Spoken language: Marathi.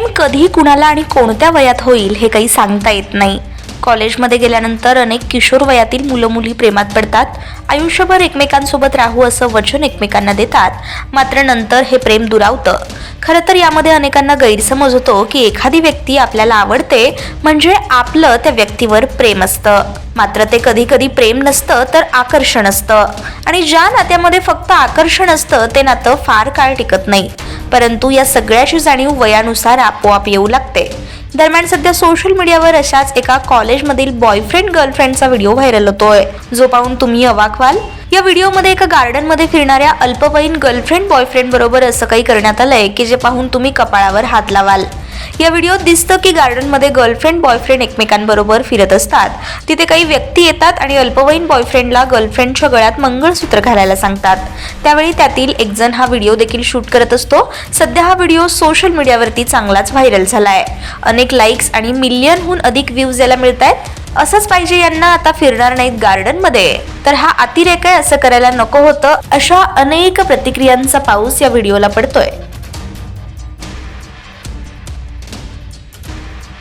प्रेम कधी कुणाला आणि कोणत्या वयात होईल हे काही सांगता येत नाही. कॉलेजमध्ये गेल्यानंतर अनेक किशोर वयातील मुलं मुली प्रेमात पडतात. आयुष्यभर एकमेकांसोबत राहू असं वचन एकमेकांना देतात. मात्र नंतर हे प्रेम दुरावतं. खरं तर यामध्ये अनेकांना गैरसमज होतो की एखादी व्यक्ती आपल्याला आवडते म्हणजे आपलं त्या व्यक्तीवर प्रेम असतं. मात्र ते कधी कधी प्रेम नसतं तर आकर्षण असतं. आणि ज्या नात्यामध्ये फक्त आकर्षण असतं ते नातं फार काळ टिकत नाही. परंतु या सगळ्याची जाणीव वयानुसार आपोआप येऊ लागते. दरम्यान सध्या सोशल मीडियावर अशाच एका कॉलेजमधील बॉयफ्रेंड गर्लफ्रेंडचा व्हिडिओ व्हायरल होतोय. जो पाहून तुम्ही अवाक व्हाल या व्हिडिओमध्ये एका गार्डनमध्ये फिरणाऱ्या अल्पवयीन गर्लफ्रेंड बॉयफ्रेंड बरोबर असं काही करण्यात आलंय की जे पाहून तुम्ही कपाळावर हात लावाल. या व्हिडिओत दिसतं की गार्डनमध्ये गर्लफ्रेंड बॉयफ्रेंड एकमेकांबरोबर फिरत असतात. तिथे काही व्यक्ती येतात आणि अल्पवयीन बॉयफ्रेंडला गर्लफ्रेंडच्या गळ्यात मंगळसूत्र घालायला सांगतात. त्यावेळी त्यातील एक जण हा व्हिडिओ देखील शूट करत असतो. सध्या हा व्हिडिओ सोशल मीडियावरती चांगलाच व्हायरल झाला आहे अनेक लाईक्स आणि मिलियनहून अधिक व्ह्यूज याला मिळत आहेत असंच पाहिजे यांना आता फिरणार नाहीत गार्डनमध्ये. तर हा अतिरेक आहे असं करायला नको होतं अशा अनेक प्रतिक्रियांचा पाऊस या व्हिडिओला पडतोय.